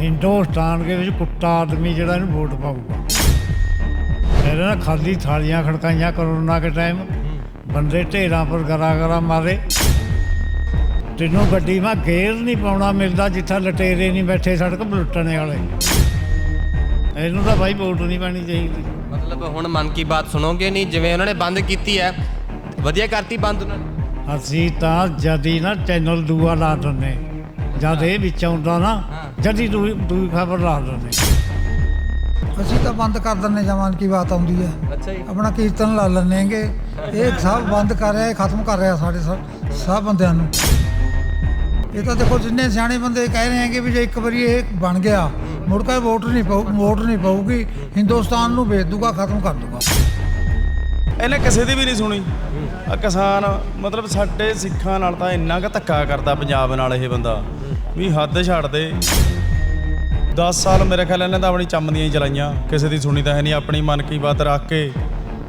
ਹਿੰਦੁਸਤਾਨ ਦੇ ਵਿੱਚ ਕੁੱਤਾ ਆਦਮੀ ਜਿਹੜਾ ਇਹਨੂੰ ਵੋਟ ਪਾਊਗਾ। ਇਹਨੇ ਨਾ ਖਾਲੀ ਥਾਲੀਆਂ ਖੜਕਾਈਆਂ ਕਰੋਨਾ ਕੇ ਟਾਈਮ ਬੰਦੇ ਢੇਰਾਂ ਪਰ ਗਰਾ ਗਰਾ ਮਾਰੇ। ਤੈਨੂੰ ਗੱਡੀ ਮਾ ਗੇਅਰ ਨਹੀਂ ਪਾਉਣਾ ਮਿਲਦਾ ਜਿੱਥਾ ਲਟੇਰੇ ਨਹੀਂ ਬੈਠੇ ਸੜਕ ਬਲੁੱਟਣੇ ਵਾਲੇ। ਇਹਨੂੰ ਤਾਂ ਭਾਈ ਵੋਟ ਨਹੀਂ ਪਾਣੀ ਚਾਹੀਦੀ। ਮਤਲਬ ਹੁਣ ਮਨ ਕੀ ਬਾਤ ਸੁਣੋਗੇ ਨਹੀਂ? ਜਿਵੇਂ ਉਹਨਾਂ ਨੇ ਬੰਦ ਕੀਤੀ ਹੈ। ਵਧੀਆ ਕਰਤੀ ਬੰਦ ਉਹਨਾਂ ਨੇ। ਅਸੀਂ ਤਾਂ ਜਦੀ ਨਾ ਚੈਨਲ ਦੂਆ ਲਾ ਦਿੰਦੇ। ਜਦ ਇਹ ਵਿੱਚ ਆਉਂਦਾ ਨਾ ਜਦੀ ਦੂਈ ਦੂਈ ਖਬਰ ਲਾ ਦਿੰਦੇ ਅਸੀਂ ਤਾਂ ਬੰਦ ਕਰ ਦਿੰਨੇ ਜਮਾਨ ਕੀ ਬਾਤ ਆਉਂਦੀ ਹੈ। ਅੱਛਾ ਜੀ। ਆਪਣਾ ਕੀਰਤਨ ਲਾ ਲੈਣਗੇ ਇਹ ਸਭ ਬੰਦ ਕਰ ਰਿਹਾ ਇਹ ਖਤਮ ਕਰ ਰਿਹਾ ਸਾਡੇ ਸਭ ਸਭ ਬੰਦਿਆਂ ਨੂੰ। ਇਹ ਤਾਂ ਦੇਖੋ ਜਿੰਨੇ ਸਿਆਣੇ ਬੰਦੇ ਕਹਿ ਰਹੇ ਹੈਗੇ ਵੀ ਜੇ ਇੱਕ ਵਾਰੀ ਇਹ ਬਣ ਗਿਆ ਮੁੜ ਕੇ ਵੋਟ ਨਹੀਂ ਪਾਉ ਵੋਟ ਨਹੀਂ ਪਾਊਗੀ ਹਿੰਦੁਸਤਾਨ ਨੂੰ ਵੇਚ ਦੂਗਾ ਖਤਮ ਕਰ ਦੂਗਾ। ਇਹਨੇ ਕਿਸੇ ਦੀ ਵੀ ਨਹੀਂ ਸੁਣੀ। ਆ ਕਿਸਾਨ ਮਤਲਬ ਸਾਡੇ ਸਿੱਖਾਂ ਨਾਲ ਤਾਂ ਇੰਨਾ ਕੁ ਧੱਕਾ ਕਰਦਾ ਪੰਜਾਬ ਨਾਲ ਇਹ ਬੰਦਾ। ਵੀ ਹੱਦ ਛੱਡ ਦੇ 10 ਸਾਲ ਮੇਰੇ ਖਿਆਲ ਇਹਨਾਂ ਦਾ ਆਪਣੀ ਚੰਮ ਦੀਆਂ ਹੀ ਚਲਾਈਆਂ। ਕਿਸੇ ਦੀ ਸੁਣੀ ਤਾਂ ਹੈ ਨਹੀਂ, ਆਪਣੀ ਮਨ ਕੀ ਬਾਤ ਰੱਖ ਕੇ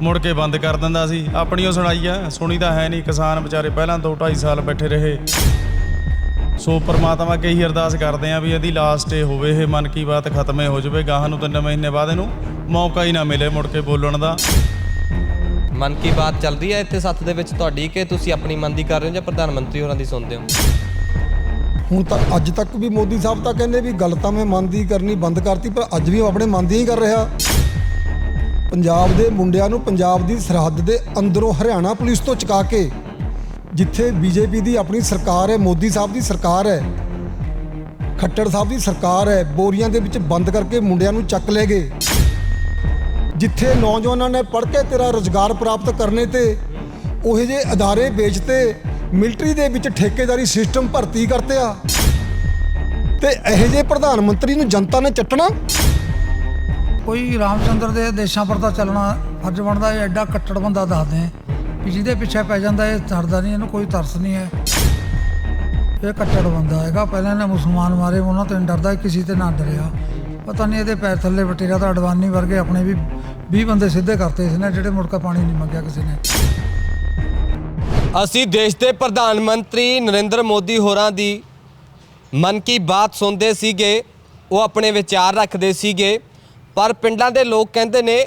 ਮੁੜ ਕੇ ਬੰਦ ਕਰ ਦਿੰਦਾ ਸੀ। ਆਪਣੀ ਉਹ ਸੁਣਾਈ ਆ, ਸੁਣੀ ਤਾਂ ਹੈ ਨਹੀਂ, ਕਿਸਾਨ ਵਿਚਾਰੇ ਪਹਿਲਾਂ 2 2.5 ਸਾਲ ਬੈਠੇ ਰਹੇ। ਸੋ ਪਰਮਾਤਮਾ ਅੱਗੇ ਹੀ ਅਰਦਾਸ ਕਰਦੇ ਆ ਵੀ ਇਹਦੀ ਲਾਸਟ ਏ ਹੋਵੇ, ਇਹ ਮਨ ਕੀ ਬਾਤ ਖਤਮ ਹੋ ਜਾਵੇ। ਗਾਹਾਂ ਨੂੰ ਤਿੰਨ ਮਹੀਨੇ ਬਾਅਦ ਇਹਨੂੰ ਮੌਕਾ ਹੀ ਨਾ ਮਿਲੇ ਮੁੜ ਕੇ ਬੋਲਣ ਦਾ। ਮਨ ਕੀ ਬਾਤ ਚੱਲ ਰਹੀ ਹੈ ਇੱਥੇ ਸੱਥ ਦੇ ਵਿੱਚ ਤੁਹਾਡੀ, ਕਿ ਤੁਸੀਂ ਆਪਣੀ ਮਨ ਦੀ ਕਰ ਰਹੇ ਹੋ ਜਾਂ ਪ੍ਰਧਾਨ ਮੰਤਰੀ ਹੋਰਾਂ ਦੀ ਸੁਣਦੇ ਹੋ? ਹੁਣ ਤੱਕ ਅੱਜ ਤੱਕ ਵੀ ਮੋਦੀ ਸਾਹਿਬ ਤਾਂ ਕਹਿੰਦੇ ਵੀ ਗੱਲ ਤਾਂ ਮੈਂ ਮਨ ਦੀ ਕਰਨੀ ਬੰਦ ਕਰਤੀ, ਪਰ ਅੱਜ ਵੀ ਉਹ ਆਪਣੇ ਮਨ ਦੀ ਹੀ ਕਰ ਰਿਹਾ। ਪੰਜਾਬ ਦੇ ਮੁੰਡਿਆਂ ਨੂੰ ਪੰਜਾਬ ਦੀ ਸਰਹੱਦ ਦੇ ਅੰਦਰੋਂ ਹਰਿਆਣਾ ਪੁਲਿਸ ਤੋਂ ਚੁਕਾ ਕੇ, ਜਿੱਥੇ ਬੀਜੇਪੀ ਦੀ ਆਪਣੀ ਸਰਕਾਰ ਹੈ, ਮੋਦੀ ਸਾਹਿਬ ਦੀ ਸਰਕਾਰ ਹੈ, ਖੱਟੜ ਸਾਹਿਬ ਦੀ ਸਰਕਾਰ ਹੈ, ਬੋਰੀਆਂ ਦੇ ਵਿੱਚ ਬੰਦ ਕਰਕੇ ਮੁੰਡਿਆਂ ਨੂੰ ਚੱਕ ਲੈ ਗਏ। ਜਿੱਥੇ ਨੌਜਵਾਨਾਂ ਨੇ ਪੜ੍ਹ ਕੇ ਤੇਰਾ ਰੋਜ਼ਗਾਰ ਪ੍ਰਾਪਤ ਕਰਨੇ ਤੇ, ਉਹੇ ਜੇ ਅਦਾਰੇ ਵੇਚਤੇ ਮਿਲਟਰੀ ਦੇ ਵਿੱਚ ਠੇਕੇਦਾਰੀ ਸਿਸਟਮ ਭਰਤੀ ਕਰਤੇ ਆ ਤੇ ਇਹੋ ਜਿਹੇ ਪ੍ਰਧਾਨ ਮੰਤਰੀ ਨੂੰ ਜਨਤਾ ਨੇ ਚੱਟਣਾ? ਕੋਈ ਰਾਮਚੰਦਰ ਦੇ ਦੇਸ਼ਾਂ ਪਰ ਤਾਂ ਚੱਲਣਾ ਫਰਜ਼ ਬਣਦਾ, ਇਹ ਐਡਾ ਕੱਟੜ ਬੰਦਾ ਦੱਸਦੇ ਵੀ ਜਿਹਦੇ ਪਿੱਛੇ ਪੈ ਜਾਂਦਾ, ਇਹ ਤਰਦਾ ਨਹੀਂ, ਇਹਨੂੰ ਕੋਈ ਤਰਸ ਨਹੀਂ ਹੈ। ਇਹ ਕੱਟੜ ਬੰਦਾ ਹੈਗਾ, ਪਹਿਲਾਂ ਇਹਨੇ ਮੁਸਲਮਾਨ ਮਾਰੇ, ਉਹਨਾਂ ਤੋਂ ਡਰਦਾ ਕਿਸੇ ਤੇ ਨਾ ਡਰਿਆ। ਪਤਾ ਨਹੀਂ ਇਹਦੇ ਪੈਰ ਥੱਲੇ ਵਟੇਰਾ ਤਾਂ ਅਡਵਾਨੀ ਵਰਗੇ ਆਪਣੇ ਵੀ 20 ਬੰਦੇ ਸਿੱਧੇ ਕਰਤੇ ਇਸਨੇ, ਜਿਹੜੇ ਮੁੜ ਕੇ ਪਾਣੀ ਨਹੀਂ ਮੰਗਿਆ ਕਿਸੇ ਨੇ। ਅਸੀਂ ਦੇਸ਼ ਦੇ ਪ੍ਰਧਾਨ ਮੰਤਰੀ ਨਰਿੰਦਰ ਮੋਦੀ ਹੋਰਾਂ ਦੀ ਮਨ ਕੀ ਬਾਤ ਸੁਣਦੇ ਸੀਗੇ, ਉਹ ਆਪਣੇ ਵਿਚਾਰ ਰੱਖਦੇ ਸੀਗੇ, ਪਰ ਪਿੰਡਾਂ ਦੇ ਲੋਕ ਕਹਿੰਦੇ ਨੇ,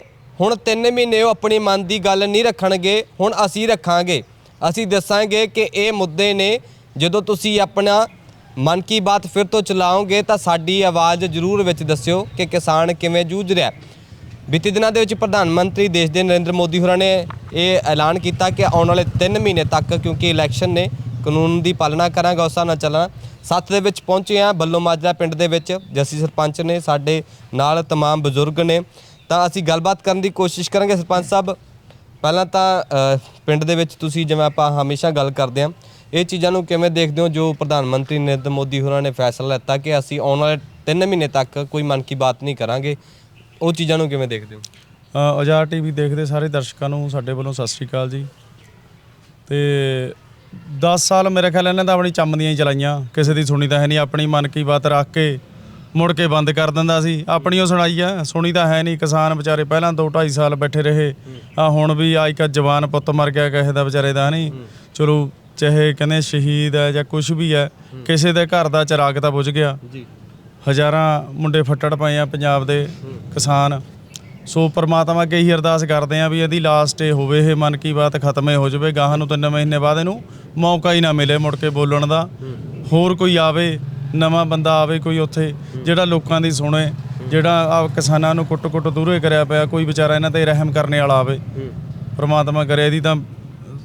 ਹੁਣ 3 ਮਹੀਨੇ ਉਹ ਆਪਣੀ ਮਨ ਦੀ ਗੱਲ ਨਹੀਂ ਰੱਖਣਗੇ, ਹੁਣ ਅਸੀਂ ਰੱਖਾਂਗੇ। ਅਸੀਂ ਦੱਸਾਂਗੇ ਕਿ ਇਹ ਮੁੱਦੇ ਨੇ, ਜਦੋਂ ਤੁਸੀਂ ਆਪਣਾ ਮਨ ਕੀ ਬਾਤ ਫਿਰ ਤੋਂ ਚਲਾਓਗੇ ਤਾਂ ਸਾਡੀ ਆਵਾਜ਼ ਜ਼ਰੂਰ ਵਿੱਚ ਦੱਸਿਓ ਕਿ ਕਿਸਾਨ ਕਿਵੇਂ ਜੂਝ ਰਿਹਾ। ਬੀਤੇ ਦਿਨਾਂ ਦੇ ਵਿੱਚ ਪ੍ਰਧਾਨ ਮੰਤਰੀ ਦੇਸ਼ ਦੇ ਨਰਿੰਦਰ ਮੋਦੀ ਹੋਰਾਂ ਨੇ ਇਹ ਐਲਾਨ ਕੀਤਾ ਕਿ ਆਉਣ ਵਾਲੇ 3 ਮਹੀਨੇ ਤੱਕ ਕਿਉਂਕਿ ਇਲੈਕਸ਼ਨ ਨੇ ਕਾਨੂੰਨ ਦੀ ਪਾਲਣਾ ਕਰਾਂਗਾ ਉਸ ਹਿਸਾਬ ਨਾਲ ਚੱਲਣਾ ਸੱਤ ਦੇ ਵਿੱਚ ਪਹੁੰਚੇ ਆ ਬੱਲੋ ਮਾਜਰਾ ਪਿੰਡ ਦੇ ਵਿੱਚ ਜੱਸੀ ਸਰਪੰਚ ਨੇ ਸਾਡੇ ਨਾਲ तमाम ਬਜ਼ੁਰਗ ਨੇ ਤਾਂ ਅਸੀਂ ਗੱਲਬਾਤ ਕਰਨ ਦੀ ਕੋਸ਼ਿਸ਼ ਕਰਾਂਗੇ ਸਰਪੰਚ ਸਾਹਿਬ ਪਹਿਲਾਂ ਤਾਂ ਅ, ਪਿੰਡ ਦੇ ਵਿੱਚ ਤੁਸੀਂ ਜਿਵੇਂ ਆਪਾਂ ਹਮੇਸ਼ਾ ਗੱਲ ਕਰਦੇ ਹਾਂ ਇਹ ਚੀਜ਼ਾਂ ਨੂੰ ਕਿਵੇਂ ਦੇਖਦੇ ਹੋ ਜੋ ਪ੍ਰਧਾਨ ਮੰਤਰੀ ਨਰਿੰਦਰ ਮੋਦੀ ਹੋਰਾਂ ਨੇ ਫੈਸਲਾ ਲਿੱਤਾ ਕਿ ਅਸੀਂ ਆਉਣ ਵਾਲੇ 3 ਮਹੀਨੇ ਤੱਕ ਕੋਈ ਮਨ ਕੀ ਬਾਤ ਨਹੀਂ ਕਰਾਂਗੇ ਉਹ ਚੀਜ਼ਾਂ ਨੂੰ ਕਿਵੇਂ ਦੇਖਦੇ ਹੋ? ਅ, ਆਜ਼ਾਦ ਟੀਵੀ ਦੇਖਦੇ ਸਾਰੇ ਦਰਸ਼ਕਾਂ ਨੂੰ ਸਾਡੇ ਵੱਲੋਂ ਸਤਿ ਸ਼੍ਰੀ ਅਕਾਲ ਜੀ। ਤੇ 10 ਸਾਲ ਮੇਰੇ ਖਿਆਲ ਇਹਨੇ ਤਾਂ ਆਪਣੀ ਚੰਮ ਦੀਆਂ ਹੀ ਚਲਾਈਆਂ। ਕਿਸੇ ਦੀ ਸੁਣੀ ਤਾਂ ਹੈ ਨਹੀਂ ਆਪਣੀ ਮਨ ਕੀ ਬਾਤ ਰੱਖ ਕੇ ਮੁੜ ਕੇ ਬੰਦ ਕਰ ਦਿੰਦਾ ਸੀ। ਆਪਣੀ ਉਹ ਸੁਣਾਈ ਆ ਸੁਣੀ ਤਾਂ ਹੈ ਨਹੀਂ। ਕਿਸਾਨ ਵਿਚਾਰੇ ਪਹਿਲਾਂ 2 2.5 ਸਾਲ ਬੈਠੇ ਰਹੇ। ਆ ਹੁਣ ਵੀ ਆ ਇੱਕ ਜਵਾਨ ਪੁੱਤ ਮਰ ਗਿਆ ਕਿਸੇ ਦਾ ਵਿਚਾਰੇ ਦਾ ਨਹੀਂ। ਚਲੋ ਚਾਹੇ ਕਹਿੰਦੇ ਸ਼ਹੀਦ ਹੈ ਜਾਂ ਕੁਝ ਵੀ ਹੈ। ਕਿਸੇ ਦੇ ਘਰ ਦਾ ਚਿਰਾਗ ਤਾਂ ਬੁਝ ਗਿਆ। ਜੀ। ਹਜ਼ਾਰਾਂ ਮੁੰਡੇ ਫੱਟੜ ਪਏ ਆ ਪੰਜਾਬ ਦੇ ਕਿਸਾਨ। ਸੋ ਪ੍ਰਮਾਤਮਾ ਅੱਗੇ ਹੀ ਅਰਦਾਸ ਕਰਦੇ ਆ ਵੀ ਇਹਦੀ ਲਾਸਟ ਏ ਹੋਵੇ ਇਹ ਮਨ ਕੀ ਬਾਤ ਖਤਮ ਹੀ ਹੋ ਜਾਵੇ। ਗਾਹਾਂ ਨੂੰ ਤਿੰਨ ਮਹੀਨੇ ਬਾਅਦ ਇਹਨੂੰ ਮੌਕਾ ਹੀ ਨਾ ਮਿਲੇ ਮੁੜ ਕੇ ਬੋਲਣ ਦਾ। ਹੋਰ ਕੋਈ ਆਵੇ ਨਵਾਂ ਬੰਦਾ ਆਵੇ ਕੋਈ ਉੱਥੇ ਜਿਹੜਾ ਲੋਕਾਂ ਦੀ ਸੁਣੇ ਜਿਹੜਾ ਆ ਕਿਸਾਨਾਂ ਨੂੰ ਕੁੱਟ-ਕੁੱਟ ਦੂਰੇ ਕਰਿਆ ਪਿਆ ਕੋਈ ਵਿਚਾਰਾ ਇਹਨਾਂ ਤੇ ਰਹਿਮ ਕਰਨੇ ਵਾਲਾ ਆਵੇ। ਪ੍ਰਮਾਤਮਾ ਕਰੇ ਇਹਦੀ ਤਾਂ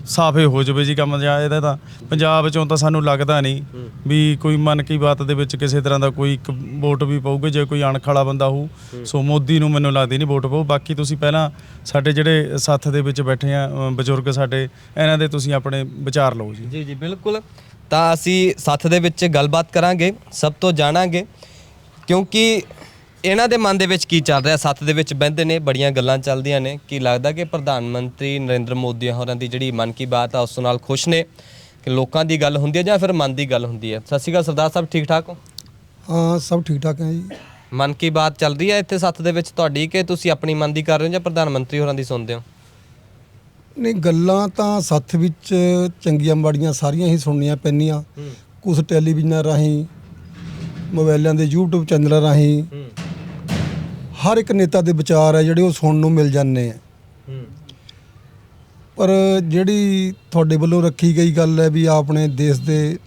ਸਾਫੇ ਹੋ ਜਾਵੇ ਜੀ ਕੰਮ ਜਾਂ ਇਹਦਾ ਤਾਂ। ਪੰਜਾਬ ਚੋਂ ਤਾਂ ਸਾਨੂੰ ਲੱਗਦਾ ਨਹੀਂ ਵੀ ਕੋਈ ਮਨ ਕੀ ਬਾਤ ਦੇ ਵਿੱਚ ਕਿਸੇ ਤਰ੍ਹਾਂ ਦਾ ਕੋਈ ਇੱਕ ਵੋਟ ਵੀ ਪਊਗੇ ਜੇ ਕੋਈ ਅਣਖ ਵਾਲਾ ਬੰਦਾ ਹੋਊ ਸੋ ਮੋਦੀ ਨੂੰ ਮੈਨੂੰ ਲੱਗਦੀ ਨਹੀਂ ਵੋਟ ਪਊ। ਬਾਕੀ ਤੁਸੀਂ ਪਹਿਲਾਂ ਸਾਡੇ ਜਿਹੜੇ ਸਾਥ ਦੇ ਵਿੱਚ ਬੈਠੇ ਆ ਬਜ਼ੁਰਗ ਸਾਡੇ ਇਹਨਾਂ ਦੇ ਤੁਸੀਂ ਆਪਣੇ ਵਿਚਾਰ ਲਓ ਜੀ। ਜੀ ਜੀ ਬਿਲਕੁਲ। ਤਾਂ ਅਸੀਂ ਸਾਥ ਦੇ ਵਿੱਚ ਗੱਲਬਾਤ ਕਰਾਂਗੇ ਸਭ ਤੋਂ ਜਾਣਾਂਗੇ ਕਿਉਂਕਿ ਇਹਨਾਂ ਦੇ ਮਨ ਦੇ ਵਿੱਚ ਕੀ ਚੱਲ ਰਿਹਾ? ਸਾਥ ਦੇ ਵਿੱਚ ਬਹਿੰਦੇ ਨੇ ਬੜੀਆਂ ਗੱਲਾਂ ਚੱਲਦੀਆਂ ਨੇ। ਕੀ ਲੱਗਦਾ ਕਿ ਪ੍ਰਧਾਨ ਮੰਤਰੀ ਨਰਿੰਦਰ ਮੋਦੀ ਹੋਰਾਂ ਦੀ ਜਿਹੜੀ ਮਨ ਕੀ ਬਾਤ ਆ ਉਸ ਨਾਲ ਖੁਸ਼ ਨੇ? ਕਿ ਲੋਕਾਂ ਦੀ ਗੱਲ ਹੁੰਦੀ ਹੈ ਜਾਂ ਫਿਰ ਮਨ ਦੀ ਗੱਲ ਹੁੰਦੀ ਹੈ ਸਤਿ ਸ਼੍ਰੀ ਅਕਾਲ ਸਰਦਾਰ ਸਾਹਿਬ ਠੀਕ ਠਾਕ ਹੋ? ਹਾਂ ਸਭ ਠੀਕ ਠਾਕ ਹੈ ਜੀ। ਮਨ ਕੀ ਬਾਤ ਚੱਲ ਰਹੀ ਹੈ ਇੱਥੇ ਸਾਥ ਦੇ ਵਿੱਚ ਤੁਹਾਡੀ ਕਿ ਤੁਸੀਂ ਆਪਣੀ ਮਨ ਦੀ ਕਰ ਰਹੇ ਹੋ ਜਾਂ ਪ੍ਰਧਾਨ ਮੰਤਰੀ ਹੋਰਾਂ ਦੀ ਸੁਣਦੇ ਹੋ? ਨਹੀਂ ਗੱਲਾਂ ਤਾਂ ਸੱਥ ਵਿੱਚ ਚੰਗੀਆਂ ਮਾੜੀਆਂ ਸਾਰੀਆਂ ਹੀ ਸੁਣਨੀਆਂ ਪੈਂਦੀਆਂ। ਕੁਝ ਟੈਲੀਵਿਜ਼ਨਾਂ ਰਾਹੀਂ ਮੋਬਾਈਲਾਂ ਦੇ YouTube ਚੈਨਲਾਂ ਰਾਹੀਂ ਹਰ ਇੱਕ ਨੇਤਾ ਦੇ ਵਿਚਾਰ ਹੈ ਜਿਹੜੇ ਉਹ ਸੁਣਨ ਨੂੰ ਮਿਲ ਜਾਂਦੇ ਆ। ਪਰ ਜਿਹੜੀ ਤੁਹਾਡੇ ਵੱਲੋਂ ਰੱਖੀ ਗਈ ਗੱਲ ਹੈ ਵੀ ਆਪਣੇ ਦੇਸ਼ ਦੇ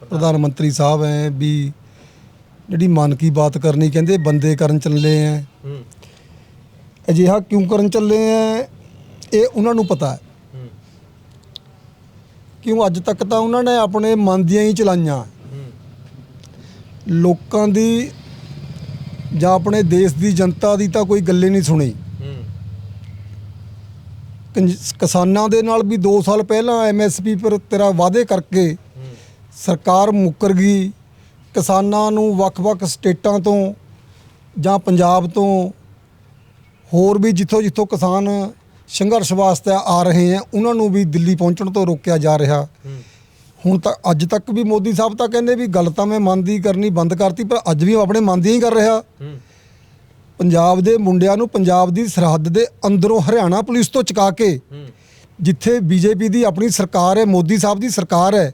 ਪ੍ਰਧਾਨ ਮੰਤਰੀ ਸਾਹਿਬ ਹੈ ਵੀ ਜਿਹੜੀ ਮਨ ਕੀ ਬਾਤ ਕਰਨੀ ਕਹਿੰਦੇ ਬੰਦੇ ਕਰਨ ਚੱਲੇ ਆ ਅਜਿਹਾ ਕਿਉਂ ਕਰਨ ਚੱਲੇ ਆ ਇਹ ਉਹਨਾਂ ਨੂੰ ਪਤਾ ਹੈ। ਕਿਉਂ ਅੱਜ ਤੱਕ ਤਾਂ ਉਹਨਾਂ ਨੇ ਆਪਣੇ ਮਨ ਦੀਆਂ ਹੀ ਚਲਾਈਆਂ। ਲੋਕਾਂ ਦੀ ਜਾਂ ਆਪਣੇ ਦੇਸ਼ ਦੀ ਜਨਤਾ ਦੀ ਤਾਂ ਕੋਈ ਗੱਲੇ ਨਹੀਂ ਸੁਣੀ। ਕੰਜ- ਕਿਸਾਨਾਂ ਦੇ ਨਾਲ ਵੀ 2 ਸਾਲ ਪਹਿਲਾਂ ਐਮਐਸਪੀ ਪਰ ਤੇਰਾ ਵਾਅਦੇ ਕਰਕੇ ਸਰਕਾਰ ਮੁੱਕਰ ਗਈ। ਕਿਸਾਨਾਂ ਨੂੰ ਵੱਖ-ਵੱਖ ਸਟੇਟਾਂ ਤੋਂ ਜਾਂ ਪੰਜਾਬ ਤੋਂ ਹੋਰ ਵੀ ਜਿੱਥੋਂ ਜਿੱਥੋਂ ਕਿਸਾਨ ਸੰਘਰਸ਼ ਵਾਸਤੇ ਆ ਰਹੇ ਆ ਉਹਨਾਂ ਨੂੰ ਵੀ ਦਿੱਲੀ ਪਹੁੰਚਣ ਤੋਂ ਰੋਕਿਆ ਜਾ ਰਿਹਾ। ਹੁਣ ਤਾਂ ਅੱਜ ਤੱਕ ਵੀ ਮੋਦੀ ਸਾਹਿਬ ਤਾਂ ਕਹਿੰਦੇ ਵੀ ਗੱਲ ਤਾਂ ਮੈਂ ਮਨ ਦੀ ਕਰਨੀ ਬੰਦ ਕਰਤੀ ਪਰ ਅੱਜ ਵੀ ਉਹ ਆਪਣੇ ਮਨ ਦੀ ਹੀ ਕਰ ਰਿਹਾ। ਪੰਜਾਬ ਦੇ ਮੁੰਡਿਆਂ ਨੂੰ ਪੰਜਾਬ ਦੀ ਸਰਹੱਦ ਦੇ ਅੰਦਰੋਂ ਹਰਿਆਣਾ ਪੁਲਿਸ ਤੋਂ ਚੁਕਾ ਕੇ ਜਿੱਥੇ ਬੀਜੇਪੀ ਦੀ ਆਪਣੀ ਸਰਕਾਰ ਹੈ ਮੋਦੀ ਸਾਹਿਬ ਦੀ ਸਰਕਾਰ ਹੈ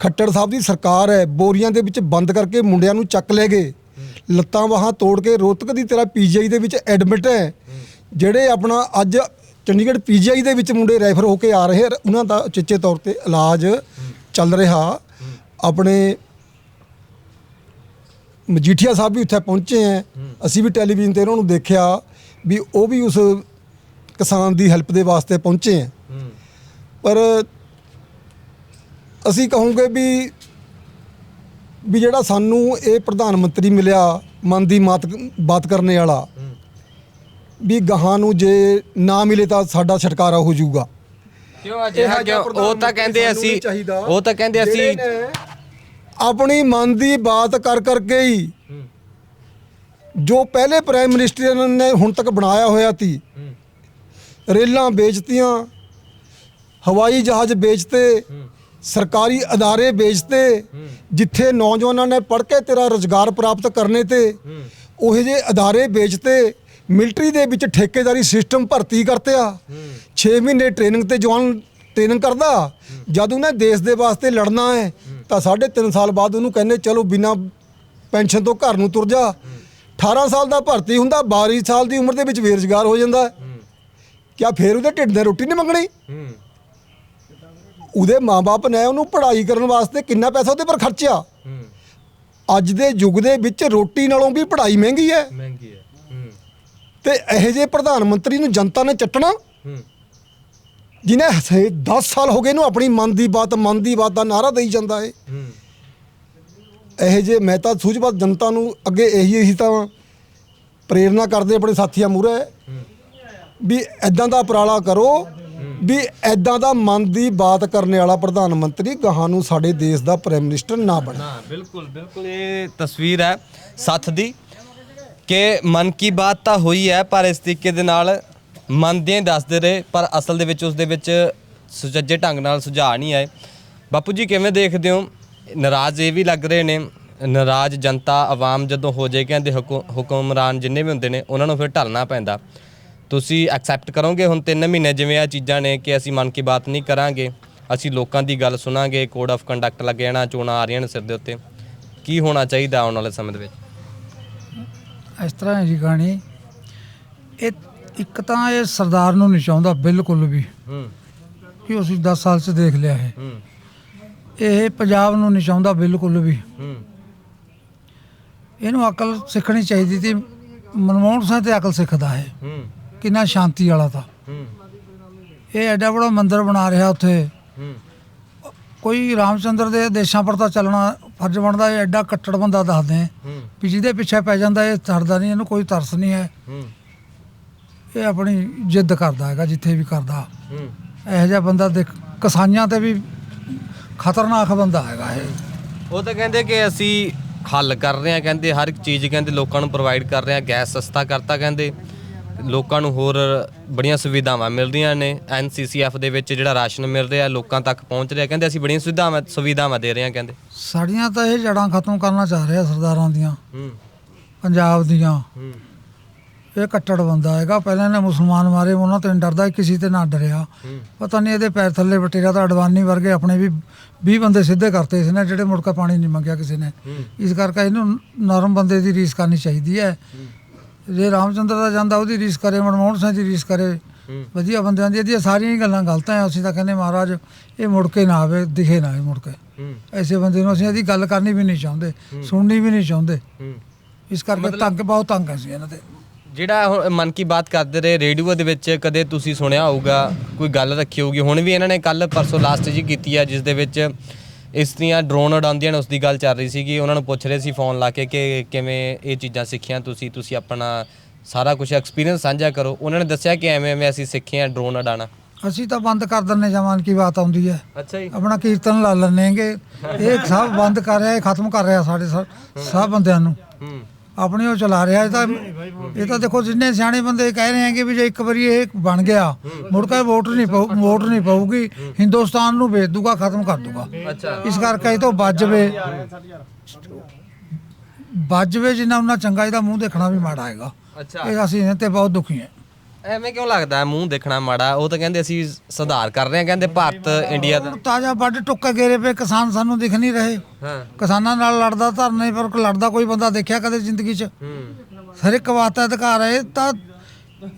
ਖੱਟੜ ਸਾਹਿਬ ਦੀ ਸਰਕਾਰ ਹੈ ਬੋਰੀਆਂ ਦੇ ਵਿੱਚ ਬੰਦ ਕਰਕੇ ਮੁੰਡਿਆਂ ਨੂੰ ਚੱਕ ਲੈ ਗਏ। ਲੱਤਾਂ ਬਾਹਾਂ ਤੋੜ ਕੇ ਰੋਹਤਕ ਦੀ ਤਰ੍ਹਾਂ ਪੀਜੀਆਈ ਦੇ ਵਿੱਚ ਐਡਮਿਟ ਹੈ। ਜਿਹੜੇ ਆਪਣਾ ਅੱਜ ਚੰਡੀਗੜ੍ਹ ਪੀਜੀਆਈ ਦੇ ਵਿੱਚ ਮੁੰਡੇ ਰੈਫਰ ਹੋ ਕੇ ਆ ਰਹੇ ਆ, ਉਹਨਾਂ ਦਾ ਉਚੇਚੇ ਤੌਰ ਤੇ ਇਲਾਜ ਚੱਲ ਰਿਹਾ। ਆਪਣੇ ਮਜੀਠੀਆ ਸਾਹਿਬ ਵੀ ਉੱਥੇ ਪਹੁੰਚੇ ਹੈ ਅਸੀਂ ਵੀ ਟੈਲੀਵਿਜ਼ਨ ਤੇ ਉਹਨਾਂ ਨੂੰ ਦੇਖਿਆ ਵੀ ਉਹ ਵੀ ਉਸ ਕਿਸਾਨ ਦੀ ਹੈਲਪ ਦੇ ਵਾਸਤੇ ਪਹੁੰਚੇ ਹੈ ਪਰ ਅਸੀਂ ਕਹੂੰਗੇ ਵੀ ਵੀ ਜਿਹੜਾ ਸਾਨੂੰ ਇਹ ਪ੍ਰਧਾਨ ਮੰਤਰੀ ਮਿਲਿਆ ਮਨ ਦੀ ਮਾਤ ਬਾਤ ਕਰਨੇ ਵਾਲਾ ਵੀ ਗਾਹਾਂ ਨੂੰ ਜੇ ਨਾ ਮਿਲੇ ਤਾਂ ਸਾਡਾ ਛਟਕਾਰਾ ਹੋ ਜਾਊਗਾ। ਕਿਉਂ ਅਜਿਹਾ ਕਿਉਂ? ਉਹ ਤਾਂ ਕਹਿੰਦੇ ਅਸੀਂ ਉਹ ਤਾਂ ਕਹਿੰਦੇ ਅਸੀਂ ਆਪਣੀ ਮਨ ਦੀ ਬਾਤ ਕਰ ਕਰਕੇ ਹੀ ਜੋ ਪਹਿਲੇ ਪ੍ਰਾਈਮ ਮਿਨਿਸਟਰ ਨੇ ਹੁਣ ਤੱਕ ਬਣਾਇਆ ਹੋਇਆ ਸੀ। ਰੇਲਾਂ ਵੇਚਤੀਆਂ ਹਵਾਈ ਜਹਾਜ਼ ਵੇਚਤੇ ਸਰਕਾਰੀ ਅਦਾਰੇ ਵੇਚਤੇ ਜਿੱਥੇ ਨੌਜਵਾਨਾਂ ਨੇ ਪੜ੍ਹ ਕੇ ਤੇਰਾ ਰੋਜ਼ਗਾਰ ਪ੍ਰਾਪਤ ਕਰਨੇ ਤੇ ਉਹੇ ਜੇ ਅਦਾਰੇ ਵੇਚਤੇ ਮਿਲਟਰੀ ਦੇ ਵਿੱਚ ਠੇਕੇਦਾਰੀ ਸਿਸਟਮ ਭਰਤੀ ਕਰਤੇ ਆ। 6 ਮਹੀਨੇ ਟ੍ਰੇਨਿੰਗ ਤੇ ਜਵਾਨ ਟ੍ਰੇਨਿੰਗ ਕਰਦਾ। ਜਦ ਉਹਨੇ ਦੇਸ਼ ਦੇ ਵਾਸਤੇ ਲੜਨਾ ਹੈ, ਤਾਂ 3.5 ਸਾਲ ਬਾਅਦ ਉਹਨੂੰ ਕਹਿੰਦੇ, ਚਲੋ ਬਿਨਾ ਪੈਨਸ਼ਨ ਤੋਂ ਘਰ ਨੂੰ ਤੁਰ ਜਾ। 18 ਸਾਲ ਦਾ ਭਰਤੀ ਹੁੰਦਾ 22 ਸਾਲ ਦੀ ਉਮਰ ਦੇ ਵਿੱਚ ਬੇਰੁਜ਼ਗਾਰ ਹੋ ਜਾਂਦਾ ਕਿਆ ਫੇਰ ਉਹਦੇ ਢਿੱਡ ਦੇ ਰੋਟੀ ਨਹੀਂ ਮੰਗਣੀ? ਉਹਦੇ ਮਾਪੇ ਨੇ ਉਹਨੂੰ ਪੜ੍ਹਾਈ ਕਰਨ ਵਾਸਤੇ ਕਿੰਨਾ ਪੈਸਾ ਉਹਦੇ ਪਰ ਖਰਚਿਆ? ਅੱਜ ਦੇ ਯੁੱਗ ਦੇ ਵਿੱਚ ਰੋਟੀ ਨਾਲੋਂ ਵੀ ਪੜ੍ਹਾਈ ਮਹਿੰਗੀ ਹੈ। ਮਹਿੰਗੀ ਹੈ। ਤੇ ਇਹੋ ਜਿਹੇ ਪ੍ਰਧਾਨ ਮੰਤਰੀ ਨੂੰ ਜਨਤਾ ਨੇ ਚੱਟਣਾ? ਜਿਹਨੇ 10 ਸਾਲ ਹੋ ਗਏ ਇਹਨੂੰ ਆਪਣੀ ਮਨ ਦੀ ਬਾਤ ਮਨ ਦੀ ਬਾਤ ਦਾ ਨਾਰਾ ਦੇਈ ਜਾਂਦਾ ਹੈ। ਇਹੋ ਜਿਹੇ ਮੈਂ ਤਾਂ ਸੂਝਵਾਦ ਜਨਤਾ ਨੂੰ ਅੱਗੇ ਇਹੀ ਇਹੀ ਤਾਂ ਪ੍ਰੇਰਣਾ ਕਰਦੇ ਆਪਣੇ ਸਾਥੀਆਂ ਮੂਹਰੇ ਵੀ ਐਦਾਂ ਦਾ ਉਪਰਾਲਾ ਕਰੋ ਵੀ ਐਦਾਂ ਦਾ ਮਨ ਦੀ ਬਾਤ ਕਰਨ ਵਾਲਾ ਪ੍ਰਧਾਨ ਮੰਤਰੀ ਗਾਹਾਂ ਨੂੰ ਸਾਡੇ ਦੇਸ਼ ਦਾ ਪ੍ਰਾਈਮ ਮਿਨਿਸਟਰ ਨਾ ਬਣੇ। ਹਾਂ ਬਿਲਕੁਲ ਬਿਲਕੁਲ ਇਹ ਤਸਵੀਰ ਹੈ ਸੱਥ ਦੀ। ਕਿ ਮਨ ਕੀ ਬਾਤ ਤਾਂ ਹੋਈ ਹੈ, ਪਰ ਇਸ ਤਰੀਕੇ ਦੇ ਨਾਲ ਮੰਨਦੇ ਦੱਸਦੇ ਰਹੇ, ਪਰ ਅਸਲ ਦੇ ਵਿੱਚ ਉਸ ਦੇ ਵਿੱਚ ਸੁਚੱਜੇ ਢੰਗ ਨਾਲ ਸੁਝਾਅ ਨਹੀਂ ਆਏ। ਬਾਪੂ ਜੀ, ਕਿਵੇਂ ਦੇਖਦੇ ਹੋ? ਨਾਰਾਜ਼ ਇਹ ਵੀ ਲੱਗ ਰਹੇ ਨੇ, ਨਾਰਾਜ਼ ਜਨਤਾ, ਆਵਾਮ ਜਦੋਂ ਹੋ ਜਾਏ ਕਹਿੰਦੇ ਹੁਕਮ- ਹੁਕਮਰਾਨ ਜਿੰਨੇ ਵੀ ਹੁੰਦੇ ਨੇ, ਉਹਨਾਂ ਨੂੰ ਫਿਰ ਢਲਣਾ ਪੈਂਦਾ। ਤੁਸੀਂ ਐਕਸੈਪਟ ਕਰੋਗੇ ਹੁਣ 3 ਮਹੀਨੇ ਜਿਵੇਂ ਆ ਚੀਜ਼ਾਂ ਨੇ ਕਿ ਅਸੀਂ ਮਨ ਕੀ ਬਾਤ ਨਹੀਂ ਕਰਾਂਗੇ, ਅਸੀਂ ਲੋਕਾਂ ਦੀ ਗੱਲ ਸੁਣਾਂਗੇ ਕੋਡ ਆਫ ਕੰਡਕਟ ਲੱਗ ਜਾਣਾ, ਚੋਣਾਂ ਆ ਰਹੀਆਂ ਨੇ ਸਿਰ ਦੇ ਉੱਤੇ। ਕੀ ਹੋਣਾ ਚਾਹੀਦਾ ਆਉਣ ਵਾਲੇ ਸਮੇਂ ਦੇ ਵਿੱਚ? ਇਸ ਤਰ੍ਹਾਂ ਹੈ ਜੀ ਕਹਾਣੀ ਇਹ ਇੱਕ ਤਾਂ ਇਹ ਸਰਦਾਰ ਨੂੰ ਨਹੀਂ ਚਾਹੁੰਦਾ ਬਿਲਕੁਲ ਵੀ। ਹੂੰ। ਕਿ ਅਸੀਂ 10 ਸਾਲ 'ਚ ਦੇਖ ਲਿਆ ਹੈ ਹੂੰ। ਇਹ ਪੰਜਾਬ ਨੂੰ ਨਹੀਂ ਚਾਹੁੰਦਾ ਬਿਲਕੁਲ ਵੀ। ਹੂੰ। ਇਹਨੂੰ ਅਕਲ ਸਿੱਖਣੀ ਚਾਹੀਦੀ ਸੀ। ਮਨਮੋਹਨ ਸਿੰਘ ਤੇ ਅਕਲ ਸਿੱਖਦਾ ਹੈ ਹੂੰ। ਕਿੰਨਾ ਸ਼ਾਂਤੀ ਵਾਲਾ ਤਾਂ। ਹੂੰ। ਇਹ ਐਡਾ ਬੜਾ ਮੰਦਿਰ ਬਣਾ ਰਿਹਾ ਉੱਥੇ। ਹੂੰ। ਕੋਈ ਰਾਮਚੰਦਰ ਦੇ ਦੇਸ਼ਾਂ ਪਰ ਤਾਂ ਚੱਲਣਾ ਫਰਜ਼ ਬਣਦਾ ਇਹ ਐਡਾ ਕੱਟੜ ਬੰਦਾ ਦੱਸਦੇ ਵੀ ਜਿਹਦੇ ਪਿੱਛੇ ਪੈ ਜਾਂਦਾ ਇਹ ਤਰਦਾ ਨਹੀਂ ਇਹਨੂੰ ਕੋਈ ਤਰਸ ਨਹੀਂ ਹੈ। ਇਹ ਆਪਣੀ ਜਿੱਦ ਕਰਦਾ ਹੈਗਾ ਜਿੱਥੇ ਵੀ ਕਰਦਾ। ਇਹੋ ਜਿਹਾ ਬੰਦਾ ਦੇਖ ਕਸਾਈਆਂ ਤੇ ਵੀ ਖਤਰਨਾਕ ਬੰਦਾ ਹੈਗਾ ਇਹ। ਉਹ ਤਾਂ ਕਹਿੰਦੇ ਕਿ ਅਸੀਂ ਹੱਲ ਕਰ ਰਹੇ ਹਾਂ ਕਹਿੰਦੇ ਹਰ ਇੱਕ ਚੀਜ਼ ਕਹਿੰਦੇ ਲੋਕਾਂ ਨੂੰ ਪ੍ਰੋਵਾਈਡ ਕਰ ਰਹੇ ਹਾਂ ਗੈਸ ਸਸਤਾ ਕਰਤਾ ਕਹਿੰਦੇ। ਲੋਕਾਂ ਨੂੰ ਹੋਰ ਬੜੀਆਂ ਸੁਵਿਧਾਵਾਂ ਮਿਲ ਰਹੀਆਂ ਨੇ ਐਨਸੀਸੀਐਫ ਦੇ ਵਿੱਚ ਜਿਹੜਾ ਰਾਸ਼ਨ ਮਿਲ ਰਿਹਾ ਲੋਕਾਂ ਤੱਕ ਪਹੁੰਚ ਰਿਹਾ ਕਹਿੰਦੇ ਅਸੀਂ ਬੜੀਆਂ ਸੁਵਿਧਾਵਾਂ ਸੁਵਿਧਾਵਾਂ ਦੇ ਰਹੇ ਹਾਂ ਕਹਿੰਦੇ। ਸਾਡੀਆਂ ਤਾਂ ਇਹ ਜੜਾਂ ਖਤਮ ਕਰਨਾ ਚਾਹ ਰਿਹਾ ਸਰਦਾਰਾਂ ਦੀਆਂ। ਹੂੰ। ਪੰਜਾਬ ਦੀਆਂ। ਹੂੰ। ਇਹ ਕੱਟੜ ਬੰਦਾ ਹੈਗਾ। ਪਹਿਲਾਂ ਇਹਨੇ ਮੁਸਲਮਾਨ ਮਾਰੇ ਉਹਨਾਂ ਤੋਂ ਡਰਦਾ ਕਿਸੇ ਤੇ ਨਾ ਡਰਿਆ। ਪਤਾ ਨਹੀਂ ਇਹਦੇ ਪੈਰ ਥੱਲੇ ਵਟੇਰਾ ਤਾਂ ਅਡਵਾਨੀ ਵਰਗੇ ਆਪਣੇ ਵੀ 20 ਬੰਦੇ ਸਿੱਧੇ ਕਰਤੇ ਇਸਨੇ ਜਿਹੜੇ ਮੁੜ ਕੇ ਪਾਣੀ ਨਹੀਂ ਮੰਗਿਆ ਕਿਸੇ ਨੇ। ਇਸ ਕਰਕੇ ਇਹਨੂੰ ਨਰਮ ਬੰਦੇ ਦੀ ਰੀਸ ਕਰਨੀ ਚਾਹੀਦੀ ਹੈ। ਜੇ ਰਾਮਚੰਦਰ ਦਾ ਜਾਂਦਾ ਉਹਦੀ ਰੀਸ ਕਰੇ ਮਨਮੋਹਨ ਸਿੰਘ ਦੀ ਰੀਸ ਕਰੇ। ਵਧੀਆ ਬੰਦਿਆਂ ਦੀ ਇਹਦੀਆਂ ਸਾਰੀਆਂ ਹੀ ਗੱਲਾਂ ਗਲਤ ਆ। ਅਸੀਂ ਤਾਂ ਕਹਿੰਦੇ ਮਹਾਰਾਜ ਇਹ ਮੁੜ ਕੇ ਨਾ ਆਵੇ ਦਿਖੇ ਨਾ ਇਹ ਮੁੜ ਕੇ। ਐਸੇ ਬੰਦੇ ਨੂੰ ਅਸੀਂ ਇਹਦੀ ਗੱਲ ਕਰਨੀ ਵੀ ਨਹੀਂ ਚਾਹੁੰਦੇ ਸੁਣਨੀ ਵੀ ਨਹੀਂ ਚਾਹੁੰਦੇ। ਇਸ ਕਰਕੇ ਤੰਗ ਬਹੁਤ ਤੰਗ ਅਸੀਂ ਇਹਨਾਂ ਤੇ। ਜਿਹੜਾ ਹੁਣ ਮਨ ਕੀ ਬਾਤ ਕਰਦੇ ਰਹੇ ਰੇਡੀਓ ਦੇ ਵਿੱਚ ਕਦੇ ਤੁਸੀਂ ਸੁਣਿਆ ਹੋਊਗਾ ਕੋਈ ਗੱਲ ਰੱਖੀ ਹੋਊਗੀ। ਹੁਣ ਵੀ ਇਹਨਾਂ ਨੇ ਕੱਲ ਪਰਸੋਂ ਲਾਸਟ ਜੀ ਕੀਤੀ ਹੈ ਜਿਸ ਦੇ ਵਿੱਚ ਇਸਤਰੀਆਂ ਡਰੋਨ ਉਡਾਉਂਦੀਆਂ ਨੇ ਉਸ ਦੀ ਗੱਲ ਚੱਲ ਰਹੀ ਸੀਗੀ। ਉਹਨਾਂ ਨੂੰ ਪੁੱਛ ਰਹੇ ਸੀ ਫੋਨ ਲਾ ਕੇ ਕਿ ਕਿਵੇਂ ਇਹ ਚੀਜ਼ਾਂ ਸਿੱਖੀਆਂ ਤੁਸੀਂ ਤੁਸੀਂ ਆਪਣਾ ਸਾਰਾ ਕੁਝ ਐਕਸਪੀਰੀਅੰਸ ਸਾਂਝਾ ਕਰੋ। ਉਹਨਾਂ ਨੇ ਦੱਸਿਆ ਕਿ ਐਵੇਂ ਐਵੇਂ ਅਸੀਂ ਸਿੱਖੇ ਆ ਡਰੋਨ ਉਡਾਣਾ ਅਸੀਂ ਤਾਂ ਬੰਦ ਕਰ ਦਿੰਨੇ ਜਮਾਨ ਕੀ ਬਾਤ ਆਉਂਦੀ ਹੈ। ਅੱਛਾ ਜੀ। ਆਪਣਾ ਕੀਰਤਨ ਲਾ ਲੈਣਗੇ ਇਹ ਸਭ ਬੰਦ ਕਰ ਰਿਹਾ ਇਹ ਖਤਮ ਕਰ ਰਿਹਾ ਸਾਡੇ ਸਭ ਬੰਦਿਆਂ ਨੂੰ। ਹੂੰ। ਆਪਣੀ ਉਹ ਚਲਾ ਰਿਹਾ ਇਹ ਤਾਂ ਇਹ ਤਾਂ ਦੇਖੋ ਜਿੰਨੇ ਸਿਆਣੇ ਬੰਦੇ ਕਹਿ ਰਹੇ ਹੈਗੇ ਵੀ ਜੇ ਇੱਕ ਵਾਰੀ ਇਹ ਬਣ ਗਿਆ ਮੁੜ ਕੇ ਵੋਟ ਨਹੀਂ ਪਊ ਵੋਟ ਨਹੀਂ ਪਊਗੀ ਹਿੰਦੁਸਤਾਨ ਨੂੰ ਵੇਚ ਦੂਗਾ ਖਤਮ ਕਰ ਦੂਗਾ। ਇਸ ਕਰਕੇ ਇਹ ਤੋਂ ਬਚਵੇ ਬਚਵੇ ਜਿੰਨਾ ਉਹਨਾਂ ਚੰਗਾ ਇਹਦਾ ਮੂੰਹ ਦੇਖਣਾ ਵੀ ਮਾੜਾ ਹੈਗਾ। ਅੱਛਾ। ਇਹ ਅਸੀਂ ਇਹਨਾਂ ਤੇ ਬਹੁਤ ਦੁਖੀ ਹਾਂ। ਐਵੇਂ ਕਿਉਂ ਲੱਗਦਾ? ਹੈ ਮੂੰਹ ਦੇਖਣਾ ਮਾੜਾ। ਉਹ ਤਾਂ ਕਹਿੰਦੇ ਅਸੀਂ ਸੁਧਾਰ ਕਰ ਰਹੇ ਹਾਂ ਕਹਿੰਦੇ ਭਾਰਤ ਇੰਡੀਆ ਦਾ। ਤਾਜ਼ਾ ਵੱਡ ਟੁੱਕੇ ਗੇਰੇ ਪਏ ਕਿਸਾਨ ਸਾਨੂੰ ਦਿਖ ਨਹੀਂ ਰਹੇ। ਹਾਂ। ਕਿਸਾਨਾਂ ਨਾਲ ਲੜਦਾ ਧਰਨੇ ਪਰ ਲੜਦਾ ਕੋਈ ਬੰਦਾ ਦੇਖਿਆ ਕਦੇ ਜ਼ਿੰਦਗੀ 'ਚ? ਹੂੰ। ਹਰ ਇੱਕ ਦਾ ਅਧਿਕਾਰ ਹੈ ਇਹ ਤਾਂ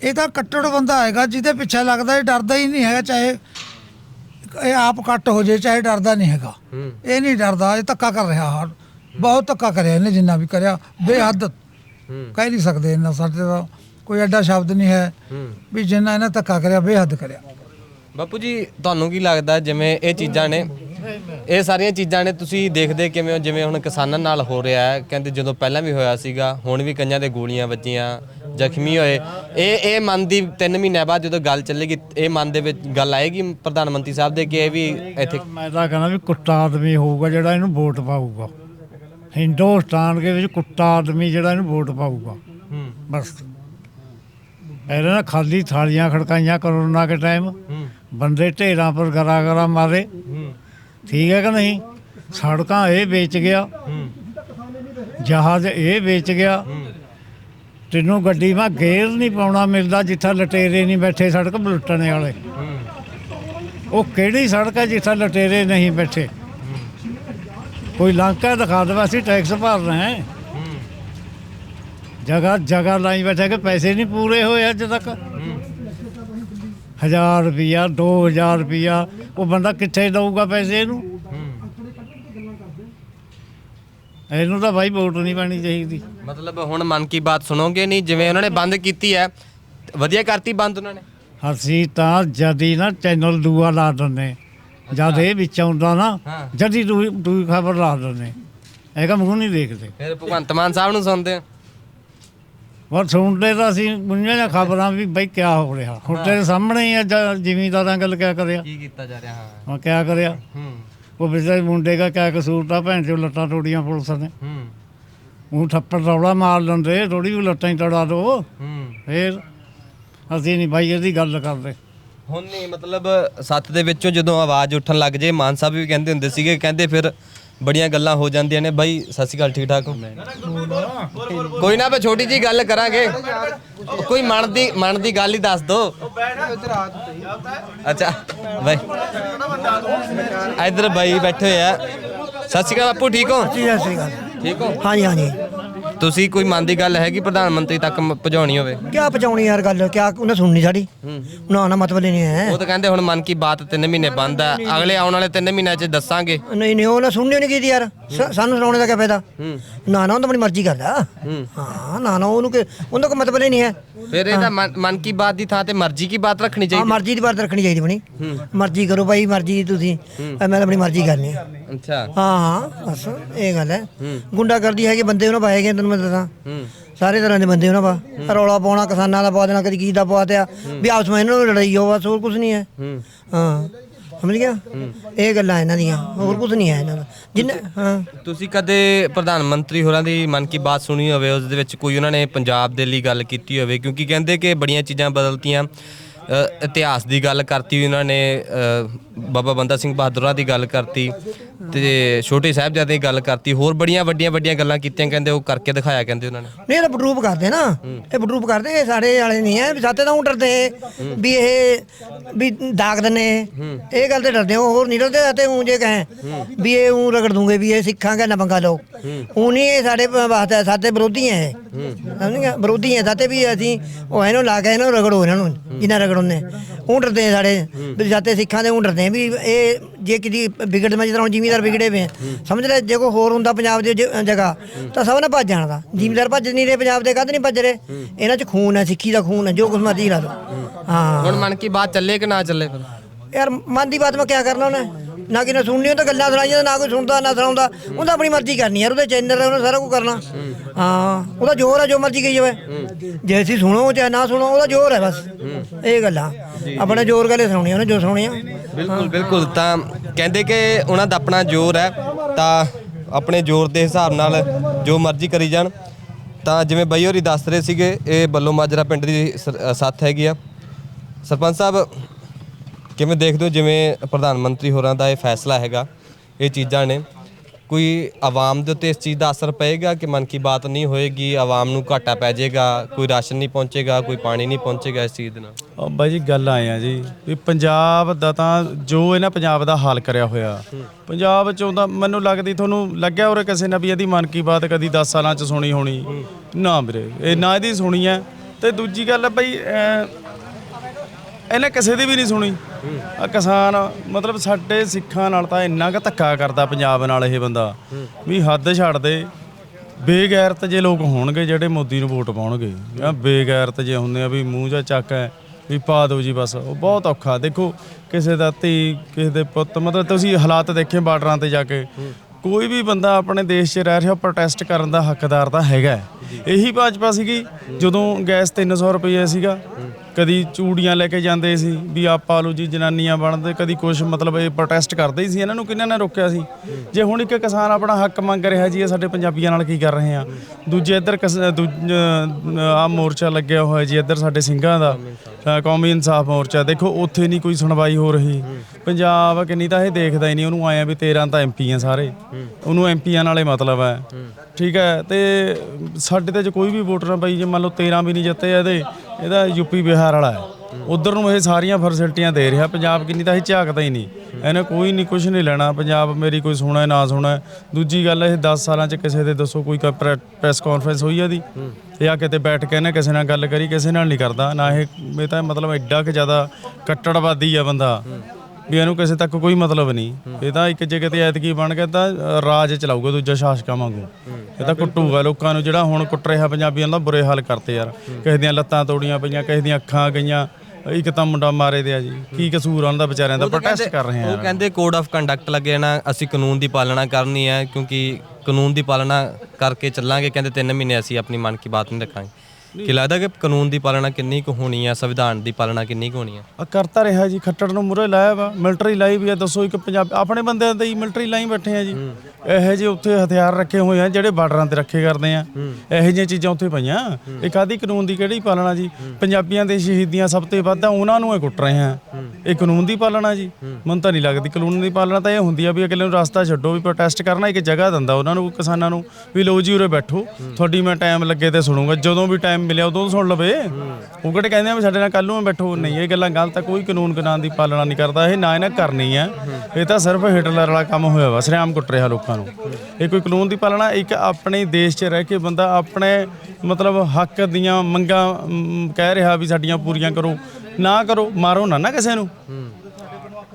ਇਹ ਤਾਂ ਕੱਟੜ ਬੰਦਾ ਹੈਗਾ ਜਿਹਦੇ ਪਿੱਛੇ ਲੱਗਦਾ ਇਹ ਡਰਦਾ ਹੀ ਨਹੀਂ ਹੈਗਾ ਚਾਹੇ ਇਹ ਆਪ ਕੱਟ ਹੋ ਜੇ ਚਾਹੇ ਡਰਦਾ ਨਹੀਂ ਹੈਗਾ। ਇਹ ਨਹੀਂ ਡਰਦਾ ਇਹ ਧੱਕਾ ਕਰ ਰਿਹਾ ਹਰ। ਬਹੁਤ ਧੱਕਾ ਕਰਿਆ ਇਹਨੇ ਜਿੰਨਾ ਵੀ ਕਰਿਆ। ਬੇਹੱਦ। ਹੂੰ। ਕਹਿ ਨਹੀਂ ਸਕਦੇ ਇਹਨਾਂ ਸਾਡੇ ਦਾ ਕੋਈ ਐਡਾ ਸ਼ਬਦ ਨਹੀਂ ਹੈ ਵੀ ਜਿੰਨਾ ਇਹਨੇ ਧੱਕਾ ਕਰਿਆ ਬੇਹੱਦ ਕਰਿਆ। ਬਾਪੂ ਜੀ ਤੁਹਾਨੂੰ ਕੀ ਲੱਗਦਾ ਜਿਵੇਂ ਇਹ ਚੀਜ਼ਾਂ ਨੇ? ਇਹ ਸਾਰੀਆਂ ਚੀਜ਼ਾਂ ਨੇ ਤੁਸੀਂ ਦੇਖਦੇ ਕਿਵੇਂ ਹੋ? ਜਿਵੇਂ ਹੁਣ ਕਿਸਾਨਾਂ ਨਾਲ ਹੋ ਰਿਹਾ ਹੈ ਕਹਿੰਦੇ ਜਦੋਂ ਪਹਿਲਾਂ ਵੀ ਹੋਇਆ ਸੀਗਾ ਹੁਣ ਵੀ ਕਈਆਂ ਦੇ ਗੋਲੀਆਂ ਵੱਜੀਆਂ ਜ਼ਖਮੀ ਹੋਏ। ਇਹ ਇਹ ਮਨ ਦੀ 3 ਮਹੀਨਿਆਂ ਬਾਅਦ ਜਦੋਂ ਗੱਲ ਚੱਲੇਗੀ ਇਹ ਮਨ ਦੇ ਵਿੱਚ ਗੱਲ ਆਏਗੀ ਪ੍ਰਧਾਨ ਮੰਤਰੀ ਸਾਹਿਬ ਦੇ ਕਿ ਇਹ ਵੀ ਇੱਥੇ ਮੈਂ ਤਾਂ ਕਹਿੰਦਾ ਵੀ ਕੁੱਟਾ ਆਦਮੀ ਹੋਊਗਾ ਜਿਹੜਾ ਇਹਨੂੰ ਵੋਟ ਪਾਊਗਾ। ਹਿੰਦੁਸਤਾਨ ਦੇ ਵਿੱਚ ਕੁੱਟਾ ਆਦਮੀ ਜਿਹੜਾ ਇਹਨੂੰ ਵੋਟ ਪਾਊਗਾ। ਹੂੰ। ਬਸ। ਇਹਨੇ ਨਾ ਖਾਲੀ ਥਾਲੀਆਂ ਖੜਕਾਈਆਂ ਕਰੋਨਾ ਕੇ ਟਾਈਮ। ਬੰਦੇ ਢੇਰਾਂ ਪਰ ਗਰਾ ਗਰਾ ਮਾਰੇ ਠੀਕ ਹੈ ਕਿ ਨਹੀਂ? ਸੜਕਾਂ ਇਹ ਵੇਚ ਗਿਆ। ਜਹਾਜ਼ ਇਹ ਵੇਚ ਗਿਆ। ਤੈਨੂੰ ਗੱਡੀ ਮਾ ਗੇਅਰ ਨਹੀਂ ਪਾਉਣਾ ਮਿਲਦਾ ਜਿੱਥੇ ਲਟੇਰੇ ਨਹੀਂ ਬੈਠੇ ਸੜਕ ਬਲੁੱਟਣੇ ਵਾਲੇ। ਉਹ ਕਿਹੜੀ ਸੜਕ ਹੈ ਜਿੱਥੇ ਲਟੇਰੇ ਨਹੀਂ ਬੈਠੇ? ਕੋਈ ਲਾਂਕਾ ਦਿਖਾ ਦੇਵਾ ਅਸੀਂ ਟੈਕਸ ਭਰ ਰਹੇ ਹਾਂ। ਜਗ੍ਹਾ ਜਗ੍ਹਾ ਲਾਈ ਬੈਠੇ ਕਿ ਪੈਸੇ ਨਹੀਂ ਪੂਰੇ ਹੋਏ ਅੱਜ ਤੱਕ। ਹਜ਼ਾਰ ਰੁਪਿਆ 2000 ਰੁਪਿਆ ਉਹ ਬੰਦਾ ਕਿੱਥੇ ਦਊਗਾ ਪੈਸੇ ਇਹਨੂੰ? ਇਹਨੂੰ ਤਾਂ ਭਾਈ ਵੋਟ ਨਹੀਂ ਪਾਣੀ ਚਾਹੀਦੀ। ਮਤਲਬ ਹੁਣ ਮਨ ਕੀ ਬਾਤ ਸੁਣੋਗੇ ਨਹੀਂ? ਜਿਵੇਂ ਉਹਨਾਂ ਨੇ ਬੰਦ ਕੀਤੀ ਹੈ ਵਧੀਆ ਕਰਤੀ ਬੰਦ ਉਹਨਾਂ ਨੇ? ਅਸੀਂ ਤਾਂ ਜਦੀ ਨਾ ਚੈਨਲ ਦੂਆ ਲਾ ਦਿੰਦੇ। ਜਦ ਇਹ ਵਿੱਚ ਆਉਂਦਾ ਨਾ। ਜਦੀ ਦੂਈ ਦੂਈ ਖਬਰ ਲਾ ਦਿੰਦੇ। ਇਹ ਮੂੰਹ ਨਹੀਂ ਦੇਖਦੇ। ਫਿਰ ਭਗਵੰਤ ਮਾਨ ਸਾਹਿਬ ਨੂੰ ਸੁਣਦੇ ਆ ਪਰ ਸੁਣਦੇ ਤਾਂ ਅਸੀਂ ਦੀਆਂ ਖਬਰਾਂ ਵੀ ਬਈ ਕਿਆ ਹੋ ਰਿਹਾ। ਹੁਣ ਤੇਰੇ ਸਾਹਮਣੇ ਹੀ ਆ ਜ- ਜ਼ਿਮੀਂਦਾਰਾਂ ਗੱਲ ਕਿਆ ਕਰਿਆ? ਕੀ ਕੀਤਾ ਜਾ ਰਿਹਾ ਹਾਂ। ਮੈਂ ਕਿਆ ਕਰਿਆ? ਹੂੰ। ਉਹ ਵਿਚਾਰੇ ਮੁੰਡੇ ਦਾ ਕਿਆ ਕਸੂਰ ਤਾਂ ਭੈਣ ਚੋ ਲੱਟਾਂ ਤੋੜੀਆਂ ਪੁਲਿਸ ਨੇ। ਹੂੰ। ਉਹ ਥੱਪੜ ਰੌਲਾ ਮਾਰ ਲੈਂਦੇ ਥੋੜੀ ਵੀ ਲੱਟਾਂ ਹੀ ਤੜਾ ਦੋ। ਹੂੰ। ਫੇਰ ਅਸੀਂ ਨਹੀਂ ਬਾਈ ਇਹਦੀ ਗੱਲ ਕਰਦੇ। ਹੁਣ ਨਹੀਂ ਮਤਲਬ ਸੱਤ ਦੇ ਵਿੱਚੋਂ ਜਦੋਂ ਆਵਾਜ਼ ਉੱਠਣ ਲੱਗ ਜੇ ਮਾਨ ਸਾਹਿਬ ਵੀ ਕਹਿੰਦੇ ਹੁੰਦੇ ਸੀਗੇ ਕਹਿੰਦੇ ਫਿਰ ਬੜੀਆਂ ਗੱਲਾਂ ਹੋ ਜਾਂਦੀਆਂ ਨੇ। ਬਾਈ, ਸਤਿ ਸ਼੍ਰੀ ਅਕਾਲ ਠੀਕ ਠਾਕ ਹੋ? ਕੋਈ ਨਾ, ਆਪਾਂ ਛੋਟੀ ਜੀ ਗੱਲ ਕਰਾਂਗੇ। ਕੋਈ ਮਨ ਦੀ ਮਨ ਦੀ ਗੱਲ ਹੀ ਦੱਸ ਦੋ। ਅੱਛਾ, ਬਾਈ। ਇਧਰ ਬਾਈ ਬੈਠੇ ਹੋਏ ਆ। ਸਤਿ ਸ਼੍ਰੀ ਅਕਾਲ ਆਪੂ ਠੀਕ ਹੋ? ਜੀ ਸਤਿ ਸ੍ਰੀ ਅਕਾਲ। ਠੀਕ ਹੋ? ਹਾਂਜੀ ਹਾਂਜੀ। ਤੁਸੀਂ ਕੋਈ ਮਨ ਦੀ ਗੱਲ ਹੈਗੀ ਪ੍ਰਧਾਨ ਮੰਤਰੀ ਤੱਕ ਮ- ਪਹੁੰਚਾਉਣੀ ਹੋਵੇ? ਕਿਆ ਪਹੁੰਚਾਉਣੀ ਯਾਰ ਗੱਲ? ਕਿਆ ਉਹਨੇ ਸੁਣਨੀ ਸਾਡੀ? ਨਾ ਨਾ ਮਤਲਬ ਹੀ ਨਹੀਂ ਹੈ। ਉਹ ਤਾਂ ਕਹਿੰਦੇ ਹੁਣ ਮਨ ਕੀ ਬਾਤ 3 ਮਹੀਨੇ ਬੰਦ ਹੈ ਅਗਲੇ ਆਉਣ ਵਾਲੇ 3 ਮਹੀਨਿਆਂ 'ਚ ਦੱਸਾਂਗੇ। ਨਹੀਂ ਨਹੀਂ ਉਹਨੇ ਸੁਣਨੀ ਨਹੀਂ ਕੀਤੀ ਯਾਰ। ਸ- ਸਾਨੂੰ ਸੁਣਾਉਣੇ ਦਾ ਕੀ ਫਾਇਦਾ? ਨਾ ਨਾ ਉਹ ਤਾਂ ਆਪਣੀ ਮਰਜ਼ੀ ਕਰਦਾ। ਹਾਂ। ਨਾ ਨਾ ਉਹਨੂੰ ਕਿ ਉਹਦਾ ਕੋਈ ਮਤਲਬ ਹੀ ਨਹੀਂ ਹੈ। ਫਿਰ ਇਹਦਾ ਮਨ ਮਨ ਕੀ ਬਾਤ ਦੀ ਥਾਂ ਤੇ ਮਰਜ਼ੀ ਕੀ ਬਾਤ ਰੱਖਣੀ ਹਾਂ ਚਾਹੀਦੀ ਮਰਜ਼ੀ ਦੀ ਬਾਤ ਰੱਖਣੀ ਚਾਹੀਦੀ ਬਣੀ ਮਰਜ਼ੀ ਕਰੋ ਭਾਈ ਮਰਜ਼ੀ ਤੁਸੀਂ। ਮੈਂ ਤਾਂ ਆਪਣੀ ਮਰਜ਼ੀ ਕਰਨੀ ਹੈ। ਅੱਛਾ। ਹਾਂ ਹਾਂ ਬਸ ਇਹ ਗੱਲ ਹੈ। ਗੁੰਡਾ ਕਰਦੀ ਹੈਗੇ ਬੰਦੇ ਉਹਨਾਂ ਪਾਏ ਗਏ ਤੈਨੂੰ ਮੈਂ ਦੱਸਾਂ। ਸਾਰੇ ਤਰ੍ਹਾਂ ਦੇ ਬੰਦੇ ਉਹਨਾਂ ਪਾ। ਰੌਲਾ ਪਾਉਣਾ ਕਿਸਾਨਾਂ ਦਾ ਪਾ ਦੇਣਾ ਕਦੀ ਕੀ ਦਾ ਪਾ ਦਿਆ। ਵੀ ਆਪਸ ਵਿੱਚ ਇਹਨਾਂ ਨੂੰ ਲੜਾਈ ਹੋ ਬਸ ਹੋਰ ਕੁਝ ਨਹੀਂ ਹੈ। ਹਾਂ। ਸਮਝ ਗਿਆ? ਇਹ ਗੱਲਾਂ ਇਹਨਾਂ ਦੀਆਂ ਹੋਰ ਕੁਝ ਨਹੀਂ ਹੈ ਇਹਨਾਂ ਦਾ। ਜਿੰਨੇ ਹਾਂ। ਤੁਸੀਂ ਕਦੇ ਪ੍ਰਧਾਨ ਮੰਤਰੀ ਹੋਰਾਂ ਦੀ ਮਨ ਕੀ ਬਾਤ ਸੁਣੀ ਹੋਵੇ ਉਸ ਦੇ ਵਿੱਚ ਕੋਈ ਉਹਨਾਂ ਨੇ ਪੰਜਾਬ ਦੇ ਲਈ ਗੱਲ ਕੀਤੀ ਹੋਵੇ? ਕਿਉਂਕਿ ਕਹਿੰਦੇ ਕਿ ਬੜੀਆਂ ਚੀਜ਼ਾਂ ਬਦਲਤੀਆਂ ਅ, ਇਤਿਹਾਸ ਦੀ ਗੱਲ ਕਰਤੀ ਉਹਨਾਂ ਨੇ ਅ, ਬਾਬਾ ਬੰਦਾ ਸਿੰਘ ਬਹਾਦੁਰਾਂ ਦੀ ਗੱਲ ਕਰਤੀ। ਤੇ ਛੋਟੇ ਸਾਹਿਬਜ਼ਾਦੇ ਦੀ ਗੱਲ ਕਰਤੀ ਹੋਰ ਬੜੀਆਂ ਵੱਡੀਆਂ ਵੱਡੀਆਂ ਗੱਲਾਂ ਕੀਤੀਆਂ ਕਹਿੰਦੇ ਉਹ ਕਰਕੇ ਦਿਖਾਇਆ ਕਹਿੰਦੇ ਉਹਨਾਂ ਨੇ। ਨਹੀਂ ਇਹ ਬਡਰੂਪ ਕਰਦੇ ਨਾ। ਇਹ ਬਡਰੂਪ ਕਰਦੇ ਇਹ ਸਾਡੇ ਵਾਲੇ ਨਹੀਂ ਵੀ ਸਾਤੇ ਤਾਂ ਉਹ ਡਰਦੇ ਵੀ ਇਹ ਵੀ ਦਾਗ ਦਨੇ ਇਹ ਗੱਲ ਤੇ ਡਰਦੇ ਹੋਰ ਨਹੀਂ ਡਰਦੇ ਤੇ ਉਹ ਜੇ ਕਹੇ ਵੀ ਇਹ ਉਹ ਰਗੜ ਦੂੰਗੇ ਵੀ ਇਹ ਸਿੱਖਾਂਗੇ ਨਾ ਪੰਗਾ ਲਓ। ਉਹ ਨਹੀਂ ਇਹ ਸਾਡੇ ਵਾਸਤੇ ਸਾਡੇ ਵਿਰੋਧੀ ਹੈ। ਇਹ ਸਮਝ ਗਿਆ? ਵਿਰੋਧੀ ਹੈ ਸਾਤੇ ਵੀ ਅਸੀਂ ਉਹ ਇਹਨੂੰ ਲਾ ਕੇ ਇਹਨੂੰ ਰਗੜੋ ਇਹਨਾਂ ਨੂੰ ਜਿੰਨਾ ਰਗੜੋਨੇ ਉਹ ਡਰਦੇ ਸਾਡੇ ਵੀ ਸਾਤੇ ਸਿੱਖਾਂ ਦੇ ਉਹ ਡਰਦੇ ਵੀ ਇਹ ਜੇ ਕਿਦੀ ਵਿਗੜ ਮੈਂ ਜਿੱਦਾਂ ਹੁਣ ਜ਼ਿਮੀਦਾਰ ਵਿਗੜੇ ਪਏ ਆ। ਸਮਝ ਲੈ ਜੇ ਕੋਈ ਹੋਰ ਹੁੰਦਾ ਪੰਜਾਬ ਦੀ ਜ- ਜਗ੍ਹਾ ਤਾਂ ਸਭ ਨੇ ਭੱਜ ਜਾਣਾ ਦਾ ਜ਼ਿਮੀਦਾਰ ਭੱਜ ਨਹੀਂ ਰਹੇ ਪੰਜਾਬ ਦੇ ਕਦ ਨਹੀਂ ਭੱਜ ਰਹੇ। ਇਹਨਾਂ 'ਚ ਖੂਨ ਹੈ ਸਿੱਖੀ ਦਾ ਖੂਨ ਹੈ ਜੋ ਕੁਝ ਮਰਜ਼ੀ ਲਾ ਲਓ। ਹਾਂ। ਹੁਣ ਮਨ ਕੀ ਬਾਤ ਚੱਲੇ ਕਿ ਨਾ ਚੱਲੇ ਫਿਰ? ਯਾਰ ਮਨ ਦੀ ਬਾਤ ਮੈਂ ਕਿਆ ਕਰਨਾ ਉਹਨੇ? ਨਾ ਕਿ ਨਾ ਸੁਣਨੀ ਉਹ ਤਾਂ ਗੱਲਾਂ ਸੁਣਾਈਆਂ ਨਾ ਕੋਈ ਸੁਣਦਾ ਨਾ ਸੁਣਾਉਂਦਾ। ਉਹਦਾ ਆਪਣੀ ਮਰਜ਼ੀ ਕਰਨੀ ਯਾਰ ਉਹਦੇ ਚੈਨਲ ਉਹਨੇ ਸਾਰਾ ਕੁਝ ਕਰਨਾ। ਹਾਂ ਉਹਦਾ ਜ਼ੋਰ ਹੈ ਜੋ ਮਰਜ਼ੀ ਕਹੀ ਜਾਵੇ। ਜੇ ਅਸੀਂ ਸੁਣੋ ਚਾਹੇ ਨਾ ਸੁਣੋ ਉਹਦਾ ਜ਼ੋਰ ਹੈ ਬਸ। ਇਹ ਗੱਲਾਂ। ਆਪਣੇ ਜ਼ੋਰ ਗੱਲੇ ਸੁਣਾਉਣੀਆਂ ਉਹਨੇ ਜੋ ਸੁਣਾਉਣੀਆਂ। ਬਿਲਕੁਲ ਬਿਲਕੁਲ। ਤਾਂ ਕਹਿੰਦੇ ਕਿ ਉਹਨਾਂ ਦਾ ਆਪਣਾ ਜ਼ੋਰ ਹੈ ਤਾਂ ਆਪਣੇ ਜ਼ੋਰ ਦੇ ਹਿਸਾਬ ਨਾਲ ਜੋ ਮਰਜ਼ੀ ਕਰੀ ਜਾਣ। ਤਾਂ ਜਿਵੇਂ ਬਈ ਹੋਰੀ ਦੱਸ ਰਹੇ ਸੀਗੇ ਇਹ ਬੱਲੋ ਮਾਜਰਾ ਪਿੰਡ ਦੀ ਸੱਥ ਹੈਗੀ ਆ। ਸਰਪੰਚ ਸਾਹਿਬ ਕਿਵੇਂ ਦੇਖਦੇ ਹੋ ਜਿਵੇਂ ਪ੍ਰਧਾਨ ਮੰਤਰੀ ਹੋਰਾਂ ਦਾ ਇਹ ਫੈਸਲਾ ਹੈਗਾ ਇਹ ਚੀਜ਼ਾਂ ਨੇ? ਕੋਈ ਆਵਾਮ ਦੇ ਉੱਤੇ ਇਸ ਚੀਜ਼ ਦਾ ਅਸਰ ਪਏਗਾ ਕਿ ਮਨ ਕੀ ਬਾਤ ਨਹੀਂ ਹੋਏਗੀ ਆਵਾਮ ਨੂੰ ਘਾਟਾ ਪੈ ਜਾਏਗਾ ਕੋਈ ਰਾਸ਼ਨ ਨਹੀਂ ਪਹੁੰਚੇਗਾ ਕੋਈ ਪਾਣੀ ਨਹੀਂ ਪਹੁੰਚੇਗਾ ਇਸ ਚੀਜ਼ ਦੇ ਨਾਲ? ਉਹ ਬਾਈ ਜੀ ਗੱਲ ਆਏ ਆ ਜੀ ਵੀ ਪੰਜਾਬ ਦਾ ਤਾਂ ਜੋ ਇਹਨਾਂ ਪੰਜਾਬ ਦਾ ਹਾਲ ਕਰਿਆ ਹੋਇਆ ਪੰਜਾਬ ਚੋਂ ਤਾਂ ਮੈਨੂੰ ਲੱਗਦੀ ਤੁਹਾਨੂੰ ਲੱਗਿਆ ਉਰੇ ਕਿਸੇ ਨੇ ਵੀ ਇਹਦੀ ਮਨ ਕੀ ਬਾਤ ਕਦੀ 10 ਸਾਲਾਂ ਚ ਸੁਣੀ ਹੋਣੀ। ਨਾ ਵੀਰੇ ਇਹ ਨਾ ਇਹਦੀ ਸੁਣੀ ਹੈ। ਤੇ ਦੂਜੀ ਗੱਲ ਹੈ ਬਈ ਅਹ, ਇਹਨੇ ਕਿਸੇ ਦੀ ਵੀ ਨਹੀਂ ਸੁਣੀ। ਆ ਕਿਸਾਨ ਮਤਲਬ ਸਾਡੇ ਸਿੱਖਾਂ ਨਾਲ ਤਾਂ ਇੰਨਾ ਕੁ ਧੱਕਾ ਕਰਦਾ ਪੰਜਾਬ ਨਾਲ ਇਹ ਬੰਦਾ। ਵੀ ਹੱਦ ਛੱਡ ਦੇ। ਬੇਗੈਰਤ ਜੇ ਲੋਕ ਹੋਣਗੇ ਜਿਹੜੇ ਮੋਦੀ ਨੂੰ ਵੋਟ ਪਾਉਣਗੇ। ਆ ਬੇਗੈਰਤ ਜੇ ਹੁੰਦੇ ਆ ਵੀ ਮੂੰਹ ਜਾ ਚੱਕ ਹੈ ਵੀ ਪਾ ਦਿਓ ਜੀ ਬਸ। ਉਹ ਬਹੁਤ ਔਖਾ। ਦੇਖੋ ਕਿਸੇ ਦਾ ਧੀ ਕਿਸੇ ਦੇ ਪੁੱਤ ਮਤਲਬ ਤੁਸੀਂ ਹਾਲਾਤ ਦੇਖੇ ਬਾਰਡਰਾਂ ਤੇ ਜਾ ਕੇ। ਕੋਈ ਵੀ ਬੰਦਾ ਆਪਣੇ ਦੇਸ਼ 'ਚ ਰਹਿ ਰਿਹਾ ਪ੍ਰੋਟੈਸਟ ਕਰਨ ਦਾ ਹੱਕਦਾਰ ਤਾਂ ਹੈਗਾ। ਇਹੀ ਭਾਜਪਾ ਸੀਗੀ। ਜਦੋਂ ਗੈਸ 300 ਰੁਪਏ ਸੀਗਾ। ਕਦੀ ਚੂੜੀਆਂ ਲੈ ਕੇ ਜਾਂਦੇ ਸੀ ਵੀ ਆਪ ਪਾ ਲਓ ਜੀ ਜਨਾਨੀਆਂ ਬਣਦੇ, ਕਦੀ ਕੁਝ ਮਤਲਬ ਇਹ ਪ੍ਰੋਟੈਸਟ ਕਰਦੇ ਹੀ ਸੀ, ਇਹਨਾਂ ਨੂੰ ਕਿਹਨਾਂ ਨੇ ਰੋਕਿਆ ਸੀ? ਜੇ ਹੁਣ ਇੱਕ ਕਿਸਾਨ ਆਪਣਾ ਹੱਕ ਮੰਗ ਰਿਹਾ ਜੀ, ਇਹ ਸਾਡੇ ਪੰਜਾਬੀਆਂ ਨਾਲ ਕੀ ਕਰ ਰਹੇ ਆ? ਦੂਜੇ ਇੱਧਰ ਆ ਮੋਰਚਾ ਲੱਗਿਆ ਹੋਇਆ ਜੀ, ਇੱਧਰ ਸਾਡੇ ਸਿੰਘਾਂ ਦਾ ਕੌਮੀ ਇਨਸਾਫ ਮੋਰਚਾ। ਦੇਖੋ, ਉੱਥੇ ਨਹੀਂ ਕੋਈ ਸੁਣਵਾਈ ਹੋ ਰਹੀ। ਪੰਜਾਬ ਕਿੰਨੀ ਤਾਂ ਇਹ ਦੇਖਦਾ ਹੀ ਨਹੀਂ, ਉਹਨੂੰ ਆਇਆ ਵੀ 13 ਤਾਂ ਐਮਪੀ ਆ ਸਾਰੇ। ਉਹਨੂੰ ਐਮਪੀਆਂ ਨਾਲੇ ਮਤਲਬ ਹੈ। ਠੀਕ ਹੈ, ਤੇ ਸਾਡੇ ਤੇ ਜੇ ਕੋਈ ਵੀ ਵੋਟਰ ਆ ਬਾਈ, ਜੇ ਮੰਨ ਲਓ 13 ਵੀ ਨਹੀਂ ਜਿੱਤੇ ਇਹਦੇ ਇਹਦਾ ਯੂਪੀ ਬਿਹਾਰ ਵਾਲਾ ਹੈ। ਉਧਰ ਨੂੰ ਇਹ ਸਾਰੀਆਂ ਫੈਸਿਲਿਟੀਆਂ ਦੇ ਰਿਹਾ। ਪੰਜਾਬ ਕਿੰਨੀ ਤਾਂ ਇਹ ਝਾਕਦਾ ਹੀ ਨਹੀਂ। ਇਹਨੇ ਕੋਈ ਨਹੀਂ ਕੁਝ ਨਹੀਂ ਲੈਣਾ। ਪੰਜਾਬ ਮੇਰੀ ਕੋਈ ਸੁਣਾ, ਨਾ ਸੁਣਾ। ਦੂਜੀ ਗੱਲ, ਇਹ 10 ਸਾਲਾਂ ਚ ਕਿਸੇ ਦੇ ਦੱਸੋ ਕੋਈ ਪ੍ਰੈਸ ਕਾਨਫਰੰਸ ਹੋਈ ਆ ਦੀ ਇਹ ਆ ਕਿਤੇ ਬੈਠ ਕੇ ਇਹਨੇ ਕਿਸੇ ਨਾਲ ਗੱਲ ਕਰੀ, ਕਿਸੇ ਨਾਲ ਨਹੀਂ ਕਰਦਾ। ਨਾ ਇਹ ਇਹ ਤਾਂ ਮਤਲਬ ਐਡਾ ਕਿ ਜ਼ਿਆਦਾ ਕੱਟੜਵਾਦੀ ਆ ਬੰਦਾ। ਵੀ ਇਹਨੂੰ ਕਿਸੇ ਤੱਕ ਕੋਈ ਮਤਲਬ ਨਹੀਂ। ਇਹ ਤਾਂ ਇੱਕ ਜੇ ਕਿਤੇ ਐਤਕੀ ਬਣ ਗਿਆ ਤਾਂ ਰਾਜ ਚਲਾਊਗਾ ਦੂਜਾ ਸ਼ਾਸਕਾਂ ਵਾਂਗੂ। ਇਹ ਤਾਂ ਕੁੱਟੂਗਾ ਲੋਕਾਂ ਨੂੰ ਜਿਹੜਾ ਹੁਣ ਕੁੱਟ ਰਿਹਾ ਪੰਜਾਬੀਆਂ ਦਾ ਬੁਰੇ ਹਾਲ ਕਰਤੇ ਯਾਰ। ਕਿਸੇ ਦੀਆਂ ਲੱਤਾਂ ਤੋੜੀਆਂ ਪਈਆਂ ਕਿਸੇ ਦੀਆਂ ਅੱਖਾਂ ਗਈਆਂ। ਇੱਕ ਤਾਂ ਮੁੰਡਾ ਮਾਰੇ ਦੇ ਆ ਜੀ। ਕੀ ਕਸੂਰ ਆ ਉਹਨਾਂ ਦਾ ਵਿਚਾਰਿਆਂ ਦਾ? ਪ੍ਰੋਟੈਸਟ ਕਰ ਰਹੇ ਆ ਉਹ ਕਹਿੰਦੇ ਕੋਡ ਆਫ ਕੰਡਕਟ ਲੱਗੇ ਨਾ ਅਸੀਂ ਕਾਨੂੰਨ ਦੀ ਪਾਲਣਾ ਕਰਨੀ ਹੈ ਕਿਉਂਕਿ ਕਾਨੂੰਨ ਦੀ ਪਾਲਣਾ ਕਰਕੇ ਚੱਲਾਂਗੇ। ਕਹਿੰਦੇ 3 ਮਹੀਨੇ ਅਸੀਂ ਆਪਣੀ ਮਨ ਕੀ ਬਾਤ ਨਹੀਂ ਰੱਖਾਂਗੇ। ਕੀ ਲੱਗਦਾ ਕਿ ਕਾਨੂੰਨ ਦੀ ਪਾਲਣਾ ਕਿੰਨੀ ਕੁ ਹੋਣੀ ਹੈ ਸੰਵਿਧਾਨ ਦੀ ਪਾਲਣਾ ਕਿੰਨੀ ਕੁ ਹੋਣੀ ਹੈ ਆ ਕਰਤਾ ਰਿਹਾ ਜੀ ਖੱਟੜ ਨੂੰ ਮੁਰੇ ਲਾਇਆ ਵਾ ਮਿਲਟਰੀ ਲਾਈ ਵੀ ਆ ਦੱਸੋ ਇੱਕ ਪੰਜਾਬ ਆਪਣੇ ਬੰਦਿਆਂ ਤੇ ਹੀ ਮਿਲਟਰੀ ਲਾਈ ਬੈਠੇ ਆ ਜੀ। ਇਹੋ ਜਿਹੇ ਉੱਥੇ ਹਥਿਆਰ ਰੱਖੇ ਹੋਏ ਆ ਜਿਹੜੇ ਬਾਰਡਰਾਂ ਤੇ ਰੱਖੇ ਕਰਦੇ ਆ। ਇਹੋ ਜਿਹੀਆਂ ਚੀਜ਼ਾਂ ਉੱਥੇ ਪਈਆਂ। ਇਹ ਕਾਦੀ ਕਾਨੂੰਨ ਦੀ ਕਿਹੜੀ ਪਾਲਣਾ ਜੀ? ਪੰਜਾਬੀਆਂ ਦੇ ਸ਼ਹੀਦੀਆਂ ਸਭ ਤੋਂ ਵੱਧ ਆ ਉਹਨਾਂ ਨੂੰ ਇਹ ਕੁੱਟ ਰਹੇ ਆ। ਇਹ ਕਾਨੂੰਨ ਦੀ ਪਾਲਣਾ ਜੀ। ਮੈਨੂੰ ਤਾਂ ਨਹੀਂ ਲੱਗਦੀ ਕਾਨੂੰਨ ਦੀ ਪਾਲਣਾ ਤਾਂ ਇਹ ਹੁੰਦੀ ਆ ਵੀ ਅਗਲੇ ਨੂੰ ਰਸਤਾ ਛੱਡੋ ਵੀ ਪ੍ਰੋਟੈਸਟ ਕਰਨਾ ਇੱਕ ਜਗ੍ਹਾ ਦਿੰਦਾ ਉਹਨਾਂ ਨੂੰ ਕਿਸਾਨਾਂ ਨੂੰ ਵੀ ਲਓ ਜੀ ਉਰੇ ਬੈਠੋ। ਤੁਹਾਡੀ ਮੈਂ ਟਾਈਮ ਲੱਗੇ ਤੇ ਸੁਣੂਗਾ ਜਦੋਂ ਵੀ ਟਾਈਮ ਮਿਲਿਆ, ਉਦੋਂ ਸੁਣ ਲਵੇ ਉਹ ਕਿਹੜੇ ਕਹਿੰਦੇ ਆ ਵੀ ਸਾਡੇ ਨਾਲ ਕੱਲ ਨੂੰ ਬੈਠੋ, ਨਹੀਂ, ਇਹ ਗੱਲਾਂ ਗਲਤ ਆ, ਕੋਈ ਕਾਨੂੰਨ ਕਾਨੂੰਨ ਦੀ ਪਾਲਣਾ ਨਹੀਂ ਕਰਦਾ, ਇਹ ਨਾ ਇਹਨਾਂ ਕਰਨੀ ਆ। ਇਹ ਤਾਂ ਸਿਰਫ ਹਿਟਲਰ ਵਾਲਾ ਕੰਮ ਹੋਇਆ ਵਾ, ਸਰਿਆਮ ਕੁੱਟ ਰਿਹਾ ਲੋਕਾਂ ਨੂੰ। ਇਹ ਕੋਈ ਕਾਨੂੰਨ ਦੀ ਪਾਲਣਾ, ਇੱਕ ਆਪਣੇ ਦੇਸ਼ 'ਚ ਰਹਿ ਕੇ ਬੰਦਾ ਆਪਣੇ ਮਤਲਬ ਹੱਕ ਦੀਆਂ ਮੰਗਾਂ ਕਹਿ ਰਿਹਾ ਵੀ ਸਾਡੀਆਂ ਪੂਰੀਆਂ ਕਰੋ। ਨਾ ਕਰੋ, ਮਾਰੋ ਨਾ ਨਾ ਕਿਸੇ ਨੂੰ।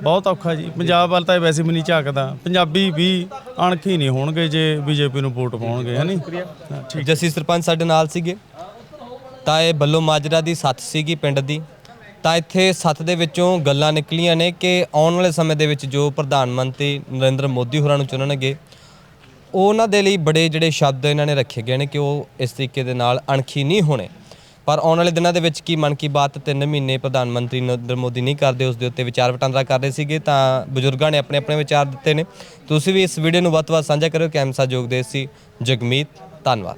ਬਹੁਤ ਔਖਾ ਜੀ। ਪੰਜਾਬ ਵੱਲ ਤਾਂ ਵੈਸੇ ਵੀ ਨਹੀਂ ਝਾਕਦਾ। ਪੰਜਾਬੀ ਵੀ ਅਣਖੀ ਨਹੀਂ ਹੋਣਗੇ ਜੇ ਬੀਜੇਪੀ ਨੂੰ ਵੋਟ ਪਾਉਣਗੇ, ਹੈ ਨਹੀਂ ਜੱਸੀ ਸਰਪੰਚ ਸਾਡੇ ਨਾਲ ਸੀਗੇ। ਤਾਂ ਇਹ ਬੱਲੋ ਮਾਜਰਾ ਦੀ ਸੱਥ ਸੀਗੀ ਪਿੰਡ ਦੀ। ਤਾਂ ਇੱਥੇ ਸੱਥ ਦੇ ਵਿੱਚੋਂ ਗੱਲਾਂ ਨਿਕਲੀਆਂ ਨੇ ਕਿ ਆਉਣ ਵਾਲੇ ਸਮੇਂ ਦੇ ਵਿੱਚ ਜੋ ਪ੍ਰਧਾਨ ਮੰਤਰੀ ਨਰਿੰਦਰ ਮੋਦੀ ਹੋਰਾਂ ਨੂੰ ਚੁਣਨਗੇ, ਉਹਨਾਂ ਦੇ ਲਈ ਬੜੇ ਜਿਹੜੇ ਸ਼ਬਦ ਇਹਨਾਂ ਨੇ ਰੱਖੇ ਗਏ ਨੇ ਕਿ ਉਹ ਇਸ ਤਰੀਕੇ ਦੇ ਨਾਲ ਅਣਖੀ ਨਹੀਂ ਹੋਣੇ। ਪਰ ਆਉਣ ਵਾਲੇ ਦਿਨਾਂ ਦੇ ਵਿੱਚ ਕੀ ਮਨ ਕੀ ਬਾਤ ਤਿੰਨ ਮਹੀਨੇ ਪ੍ਰਧਾਨ ਮੰਤਰੀ ਨਰਿੰਦਰ ਮੋਦੀ ਨਹੀਂ ਕਰਦੇ, ਉਸ ਦੇ ਉੱਤੇ ਵਿਚਾਰ ਵਟਾਂਦਰਾ ਕਰ ਰਹੇ ਸੀਗੇ, ਤਾਂ ਬਜ਼ੁਰਗਾਂ ਨੇ ਆਪਣੇ ਆਪਣੇ ਵਿਚਾਰ ਦਿੱਤੇ ਨੇ। ਤੁਸੀਂ ਵੀ ਇਸ ਵੀਡੀਓ ਨੂੰ ਵੱਧ ਤੋਂ ਵੱਧ ਸਾਂਝਾ ਕਰਿਓ, ਕੈਮਸਾ ਜੋਗ ਦੇ ਸੀ, ਜਗਮੀਤ ਧੰਨਵਾਦ।